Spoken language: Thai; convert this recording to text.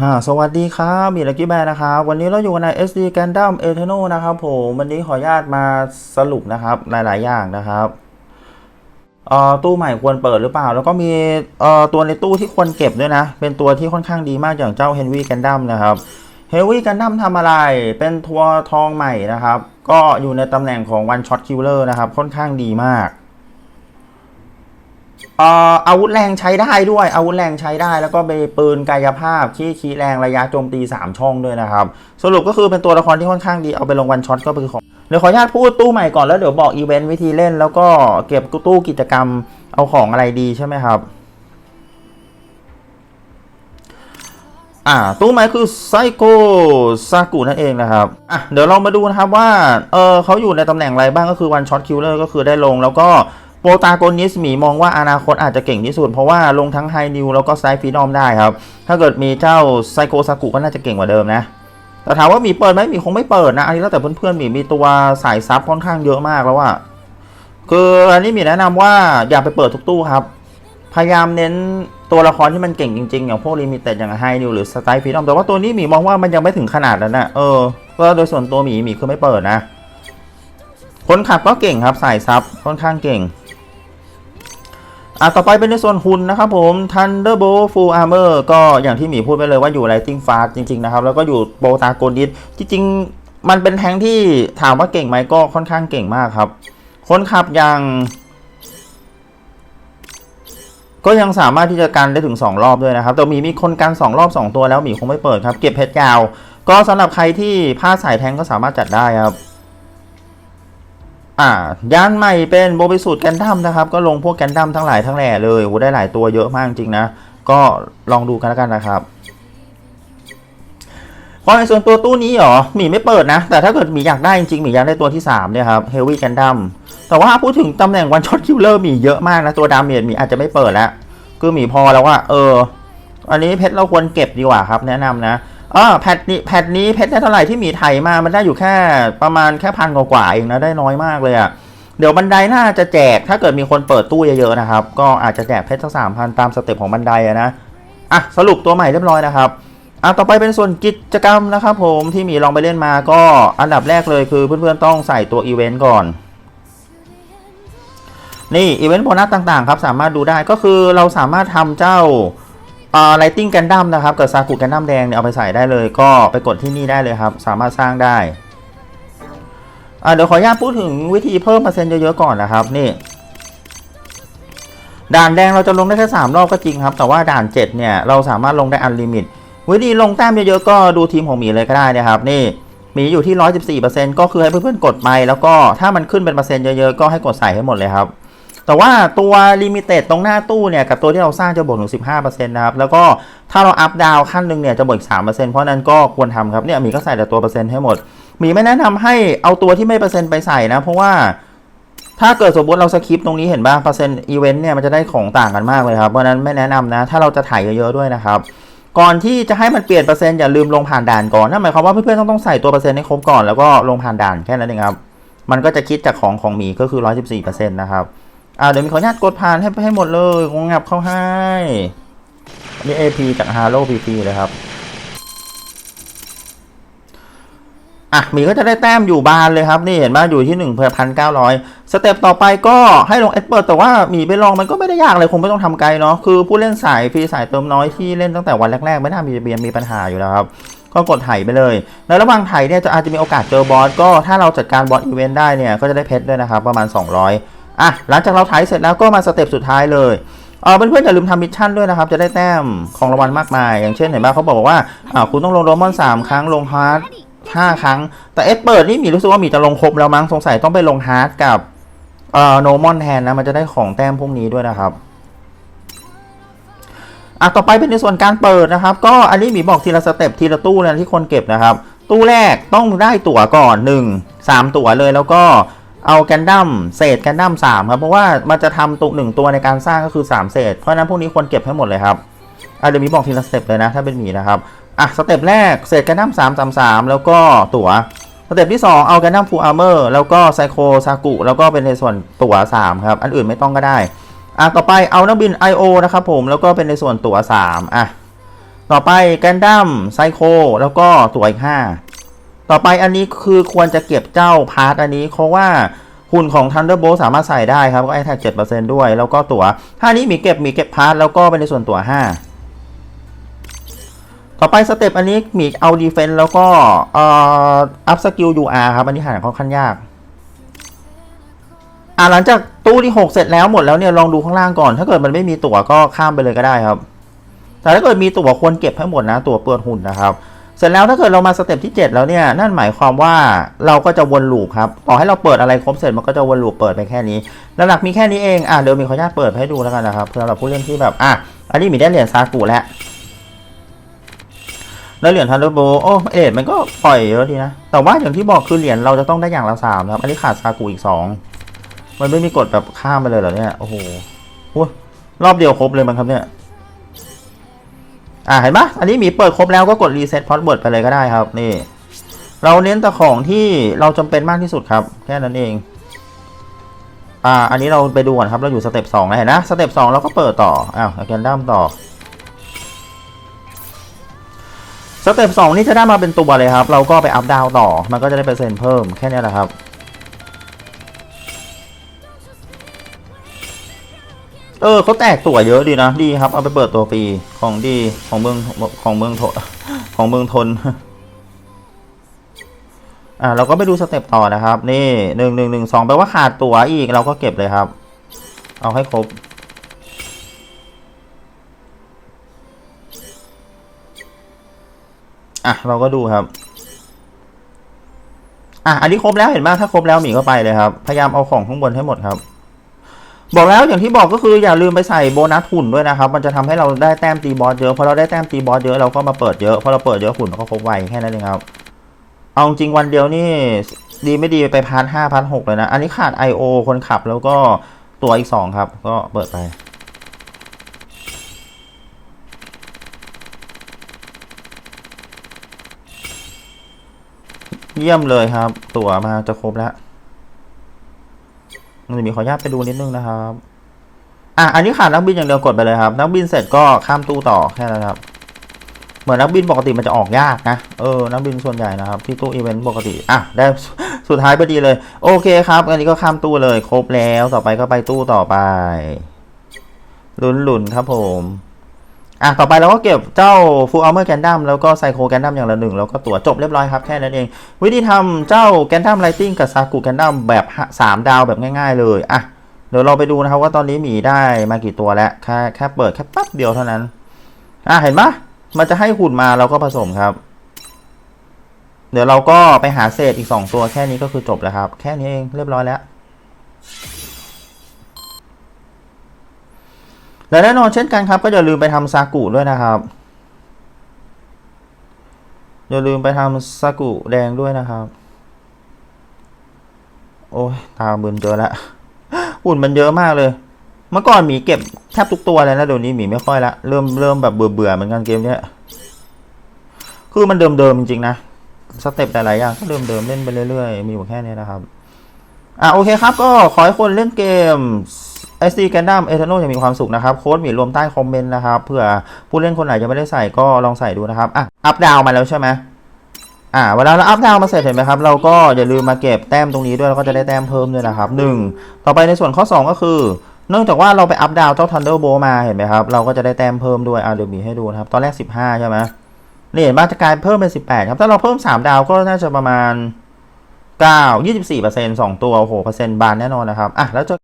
ฮาสวัสดีครับมีลักกี้แบร์นะครับ วันนี้เราอยู่ใน SD Gundam Eternal นะครับผมวันนี้ขออนุญาตมาสรุปนะครับหลาย ๆ อย่างนะครับเอ่อตู้ใหม่ควรเปิดหรือเปล่า แล้วก็มีเอ่อตัวในตู้ที่ควรเก็บด้วยนะ เป็นตัวที่ค่อนข้างดีมากอย่างเจ้า Heavy Gundam นะครับ Heavy Gundam ทำอะไร เป็นทัวร์ทองใหม่นะครับ ก็อยู่ในตำแหน่งของ One Shot Killer นะครับ ค่อนข้างดีมาก อาวุธแรงใช้ได้ด้วย อาวุธแรงใช้ได้ แล้วก็เปปืนกายภาพที่คีแรงระยะโจมตี 3 ช่องด้วยนะครับ สรุปก็คือเป็นตัวละครที่ค่อนข้างดีเอาไปลงวันช็อตก็คือของเดี๋ยวขออนุญาตพูดตู้ใหม่ก่อนแล้วเดี๋ยวบอกอีเวนต์วิธีเล่น แล้วก็เก็บตู้กิจกรรมเอาของอะไรดีใช่ไหมครับอ่าตู้ใหม่คือไซโกซากุนั่นเองนะครับอะเดี๋ยวเรามาดูนะครับว่าเออเขาอยู่ในตำแหน่งอะไรบ้างก็คือวันช็อตคิลเลอร์ก็คือได้ลงแล้วก็ ปรตาโกนิสมีมองว่าอนาคตอาจจะเก่งที่สุด เพราะว่าลงทั้งไฮนิวแล้วก็ไซฟีนอมได้ครับ ถ้าเกิดมีเจ้าไซโกซากุก็น่าจะเก่งกว่าเดิมนะ แต่ถามว่ามีเปิดไหมมีคงไม่เปิดนะ อันนี้แล้วแต่เพื่อนๆมีมีตัวสายซับค่อนข้างเยอะมากแล้วว่าคืออันนี้มีแนะนำว่าอย่าไปเปิดทุกตู้ครับ พยายามเน้นตัวละครที่มันเก่งจริงๆ อย่างพวกลิมิเต็ดอย่างไฮนิวหรือสไตล์ฟีดอมแต่ว่าตัวนี้หมีมองว่ามันยังไม่ถึงขนาดนั้นนะเออก็โดยส่วนตัวหมีหมีคือไม่เปิดนะ คนขับก็เก่งครับสายซับค่อนข้างเก่ง อะต่อไปเป็นในส่วนหุ่นนะครับผม Thunderbolt Full Armor ก็อย่างที่หมีพูดไปเลยว่าอยู่ Lightning Fast จริง ๆ นะครับ แล้วก็อยู่โปรตาโกนิสจริงๆ มันเป็นแทงค์ที่ถามว่าเก่งไหมก็ค่อนข้างเก่งมากครับ คนขับอย่าง ก็ยังสามารถที่จะกันได้ถึง 2 รอบด้วยนะครับ แต่หมีมีคนกัน 2 รอบ 2 ตัวแล้วหมีคงไม่เปิดครับ เก็บเพชรยาว ก็สำหรับใครที่พลาดสายแทงก็สามารถจัดได้ครับ อ่ายานใหม่เป็นโบบิสูตรแกนดัมนะครับ ก็ลงพวกแกนดัมทั้งหลายทั้งแหล่เลยโหได้หลายตัวเยอะมากจริงนะ ก็ลองดูกันแล้วกันนะครับพอในส่วนตัวตู้นี้หรอหมีไม่เปิดนะ แต่ถ้าเกิดหมีอยากได้จริงๆหมีอยากได้ตัวที่ 3 เนี่ยครับเฮฟวี่แกนดัมแต่ว่าพูดถึงตำแหน่งวันช็อตคิลเลอร์หมีเยอะมากนะ ตัวดาเมจหมีอาจจะไม่เปิดแล้ว คือหมีพอแล้วว่า เออ อันนี้เพชรเราควรเก็บดีกว่าครับ แนะนำนะ อ่าแพทนี้แพทนี้เพชรได้เท่าไหร่ที่มีไถมา มันได้อยู่แค่ประมาณแค่พันกว่าเองนะได้น้อยมากเลยอะ่ะเดี๋ยวบันไดน่าจะแจกถ้าเกิดมีคนเปิดตู้เยอะๆนะครับ ก็อาจจะแจกเพชรสักสามพันตามสเต็ปของบันไดอะนะอะสรุปตัวใหม่เรียบร้อยนะครับอะต่อไปเป็นส่วนกิจกรรมนะครับผมที่มีลองไปเล่นมาก็อันดับแรกเลยคือเพื่อนๆต้องใส่ตัวอีเวนต์ก่อนนี่อีเวนต์โบนัสต่างๆครับสามารถดูได้ก็คือเราสามารถทำเจ้า อ่าไลติงกันดั้มนะครับกับซากุกันดั้มแดงเนี่ยเอาไปใส่ได้เลย ก็ไปกดที่นี่ได้เลยครับ สามารถสร้างได้อ่าเดี๋ยวขออนุญาตพูดถึงวิธีเพิ่มเปอร์เซ็นต์เยอะๆก่อนนะครับนี่ด่านแดงเราจะลงได้แค่3รอบก็จริงครับ แต่ว่าด่าน 7 เนี่ย เราสามารถลงได้อันลิมิต วิธีลงแต้มเยอะๆก็ดูทีมของหมีเลยก็ได้นะครับ นี่หมีอยู่ที่ 114%ก็คือให้เพื่อนๆกดไป แล้วก็ถ้ามันขึ้นเป็นเปอร์เซ็นต์เยอะๆ ก็ให้กดใส่ให้หมดเลยครับ แต่ว่าตัวลิมิเต็ดตรงหน้าตู้เนี่ยกับตัวที่เราสร้างจะบวกถึง15%นะครับแล้วก็ถ้าเราอัพดาวขั้นหนึ่งเนี่ยจะบวกอีก3%เพราะนั้นก็ควรทำครับเนี่ยหมีก็ใส่แต่ตัวเปอร์เซ็นต์ให้หมดหมีไม่แนะนำให้เอาตัวที่ไม่เปอร์เซ็นต์ไปใส่นะเพราะว่าถ้าเกิดสมมติเราสคริปตรงนี้เห็นป่ะเปอร์เซ็นต์อีเวนต์เนี่ยมันจะได้ของต่างกันมากเลยครับ เพราะนั้นไม่แนะนำนะ ถ้าเราจะถ่ายเยอะๆด้วยนะครับ ก่อนที่จะให้มันเปลี่ยนเปอร์เซ็นต์อย่าลืมลงผ่านด่านก่อนนั่นหมายความว่าเพื่อนๆต้องต้องใส่ตัวเปอร์เซ็นต์ให้ครบก่อนแล้วก็ลงผ่านด่านแค่นั้นเองครับ มันก็จะคิดจากของของหมีก็คือ 114%นะครับ อ่าเดี๋ยวมีขออนุญาตกดผ่านให้ให้หมดเลยงงับเข้าให้นี่ AP จาก Halo PP เลยครับ อะหมีก็จะได้แต้มอยู่บานเลยครับ นี่เห็นไหมอยู่ที่1นึ่งพันเก้าร้อยสเต็ปต่อไปก็ให้ลงเอสเปิดแต่ว่าหมีไปลองมันก็ไม่ได้ยากเลยคงไม่ต้องทำไกลเนาะคือผู้เล่นสายฟรีสายเติมน้อยที่เล่นตั้งแต่วันแรกๆ ไม่น่ามีเบียนมีปัญหาอยู่แล้วครับก็กดไถไปเลย ในระหว่างไถเนี่ยจะอาจจะมีโอกาสเจอบอสก็ถ้าเราจัดการบอสอีเวนต์ได้เนี่ยก็จะได้เพชรด้วยนะครับประมาณ 200 อะหลังจากเราไถเสร็จแล้วก็มาสเต็ปสุดท้ายเลยเออเพื่อนๆอย่าลืมทำมิชชั่นด้วยนะครับ จะได้แต้มของรางวัลมากมาย อย่างเช่นเห็นไหมเขาบอกว่าอ่าคุณต้องลงโรมอนสามครั้งลงฮาร์ดห้าครั้ง แต่เอสเปิดนี่หมีรู้สึกว่าหมีจะลงครบแล้วมั้งสงสัยต้องไปลงฮาร์ดกับเอ่อโนมอนแทนนะมันจะได้ของแต้มพวกนี้ด้วยนะครับอะต่อไปเป็นในส่วนการเปิดนะครับ ก็อันนี้หมีบอกทีละสเต็ปทีละตู้นะที่คนเก็บนะครับ ตู้แรกต้องได้ตั๋วก่อน 1 3 ตั๋วเลยแล้วก็ เอาแกนดัมเศษแกนดัม3ครับ เพราะว่ามันจะทำตุกหนึ่งตัวในการสร้างก็คือ 3 เศษ เพราะนั้นพวกนี้ควรเก็บให้หมดเลยครับอะเดี๋ยวมีบอกทีละสเต็ปเลยนะ ถ้าเป็นหมีนะครับ อะสเต็ปแรกเศษแกนดัม3 3 3แล้วก็ตั๋วสเต็ปที่ 2 เอาแกนดัมฟูลอาร์เมอร์แล้วก็ไซโคซากุแล้วก็เป็นในส่วนตั๋ว3ครับ อันอื่นไม่ต้องก็ได้อะต่อไปเอานักบิน I.O. นะครับผมแล้วก็เป็นในส่วนตั๋ว3อะต่อไปแกนดัมไซโคแล้วก็ตั๋วอีก5 ต่อไปอันนี้คือควรจะเก็บเจ้าพาร์ทอันนี้เพราะว่าหุ่นของ Thunderbolt สามารถใส่ได้ครับ ก็ไอแท็ก7%ด้วย แล้วก็ตั๋วถ้านี้มีเก็บมีเก็บพาร์ทแล้วก็เป็นในส่วนตั๋ว5 ต่อไปสเต็ปอันนี้มีเอาดีเฟนต์แล้วก็เอ่ออัพสกิล UR ครับ อันนี้หาค่อนข้างยากอ่าหลังจากตู้ที่ 6 เสร็จแล้วหมดแล้วเนี่ยลองดูข้างล่างก่อน ถ้าเกิดมันไม่มีตั๋วก็ข้ามไปเลยก็ได้ครับ แต่ถ้าเกิดมีตั๋วควรเก็บให้หมดนะตั๋วเปิดหุ่นนะครับ เสร็จแล้วถ้าเกิดเรามาสเต็ปที่ 7 แล้วเนี่ยนั่นหมายความว่าเราก็จะวนลูปครับต่อให้เราเปิดอะไรครบเสร็จมันก็จะวนลูปเปิดไปแค่นี้หลักมีแค่นี้เองอะเดี๋ยวมีขออนุญาตเปิดให้ดูแล้วกันนะครับสำหรับผู้เล่นที่แบบอะอันนี้มีได้เหรียญซากุแล้วแล้วเหรียญทันเดอร์โบโอ้เอ็ดมันก็ปล่อยเยอะดีนะ แต่ว่าอย่างที่บอกคือเหรียญเราจะต้องได้อย่างละสามครับ อันนี้ขาดซากุอีกสองมันไม่มีกฎแบบข้ามไปเลยเหรอเนี่ย โอ้โหรอบเดียวครบเลยมั้งครับเนี่ย อ่าเห็นปะอันนี้มีเปิดครบแล้วก็กดรีเซ็ตพอสเวิร์ดไปเลยก็ได้ครับนี่ เราเน้นแต่ของที่เราจำเป็นมากที่สุดครับ แค่นั้นเอง อ่า อันนี้เราไปดูก่อนครับ เราอยู่สเต็ปสองเห็นนะสเต็ปสองเราก็เปิดต่ออ้าวแกนดัมต่อสเต็ปสองนี่จะได้มาเป็นตัวเลยครับ เราก็ไปอัพดาวต่อ มันก็จะได้เปอร์เซ็นต์เพิ่มแค่นี้แหละครับ เออเขาแตกตัวเยอะดีนะดีครับเอาไปเปิดตัวฟรีของดีของเมืองของเมืองทนของเมืองทนอ่าเราก็ไปดูสเต็ปต่อนะครับ นี่หนึ่งหนึ่งหนึ่งสองแปลว่าขาดตัวอีกเราก็เก็บเลยครับ เอาให้ครบอะเราก็ดูครับอะอันนี้ครบแล้วเห็นไหมถ้าครบแล้วหมีก็ไปเลยครับ พยายามเอาของข้างบนให้หมดครับ บอกแล้วอย่างที่บอกก็คืออย่าลืมไปใส่โบนัสหุ่นด้วยนะครับ มันจะทำให้เราได้แต้มตีบอสเยอะพอเราได้แต้มตีบอสเยอะเราก็มาเปิดเยอะพอเราเปิดเยอะหุ่นเราก็ครบไวแค่นั้นเองครับ เอาจริงวันเดียวนี่ดีไม่ดีไปพาร์ทห้าพาร์ทหกเลยนะ อันนี้ขาด I.O. คนขับแล้วก็ตัวอีกสองครับ ก็เปิดไปเยี่ยมเลยครับ ตั๋วมาจะครบแล้ว มันจะมีขออนุญาตไปดูนิดนึงนะครับ อะอันนี้ขาดนักบินอย่างเดียวกดไปเลยครับ นักบินเสร็จก็ข้ามตู้ต่อแค่นั้นครับ เหมือนนักบินปกติมันจะออกยากนะเออนักบินส่วนใหญ่นะครับที่ตู้อีเวนต์ปกติอะได้สุดท้ายพอดีเลย โอเคครับ อันนี้ก็ข้ามตู้เลย ครบแล้วต่อไปก็ไปตู้ต่อไป ลุ้นลุนๆครับผม อะต่อไปเราก็เก็บเจ้าฟูลอัลเมอร์แกนดัมแล้วก็ไซโคแกนดัมอย่างละหนึ่งแล้วก็ตัวจบเรียบร้อยครับแค่นั้นเอง วิธีทำเจ้าแกนดัมไลติงกับซากุแกนดัมแบบสามดาวแบบง่าย ๆ เลยอะเดี๋ยวเราไปดูนะครับว่าตอนนี้หมีได้มากี่ตัวแล้วแค่แค่เปิดแค่แป๊บเดียวเท่านั้นอะเห็นปะมันจะให้หุ่นมาเราก็ผสมครับ เดี๋ยวเราก็ไปหาเศษอีกสองตัวแค่นี้ก็คือจบแล้วครับ แค่นี้เองเรียบร้อยแล้ว และแน่นอนเช่นกันครับ ก็อย่าลืมไปทำซากุด้วยนะครับ อย่าลืมไปทำซากุแดงด้วยนะครับ โอ้ยตาบึนเจอแล้วหุ่นมันเยอะมากเลย เมื่อก่อนหมีเก็บแทบทุกตัวเลยนะเดี๋ยวนี้หมีไม่ค่อยละเริ่มเริ่มแบบเบื่อเบื่อเหมือนกันเกมเนี้ยคือมันเดิมเดิมจริงๆนะสเต็ปหลายๆอย่างก็เดิมเดิมเล่นไปเรื่อยๆมีอยู่แค่นี้นะครับอะโอเคครับก็ขอให้คนเล่นเกม SD Gundam Eternal ยังมีความสุขนะครับ โค้ดมีรวมใต้คอมเมนต์นะครับ เผื่อผู้เล่นคนไหนยังไม่ได้ใส่ก็ลองใส่ดูนะครับ อะ อัพดาวมาแล้วใช่ไหมอ่าเวลาเราอัพดาวมาเสร็จเห็นไหมครับ เราก็อย่าลืมมาเก็บแต้มตรงนี้ด้วย แล้วก็จะได้แต้มเพิ่มด้วยนะครับหนึ่งต่อไปในส่วนข้อ 2 ก็คือ เนื่องจากว่าเราไปอัพดาวเจ้า Thunderbolt มาเห็นไหมครับ เราก็จะได้แต้มเพิ่มด้วยอ่าเดี๋ยวมีให้ดูนะครับ ตอนแรก 15 ใช่ไหมนี่เห็นว่าจะกลายเพิ่มเป็น 18 ครับ ถ้าเราเพิ่ม 3 ดาวก็น่าจะประมาณ9 24เปอร์เซ็นต์2ตัว โอ้โหเปอร์เซ็นต์บานแน่นอนนะครับ อะ แล้วเจอ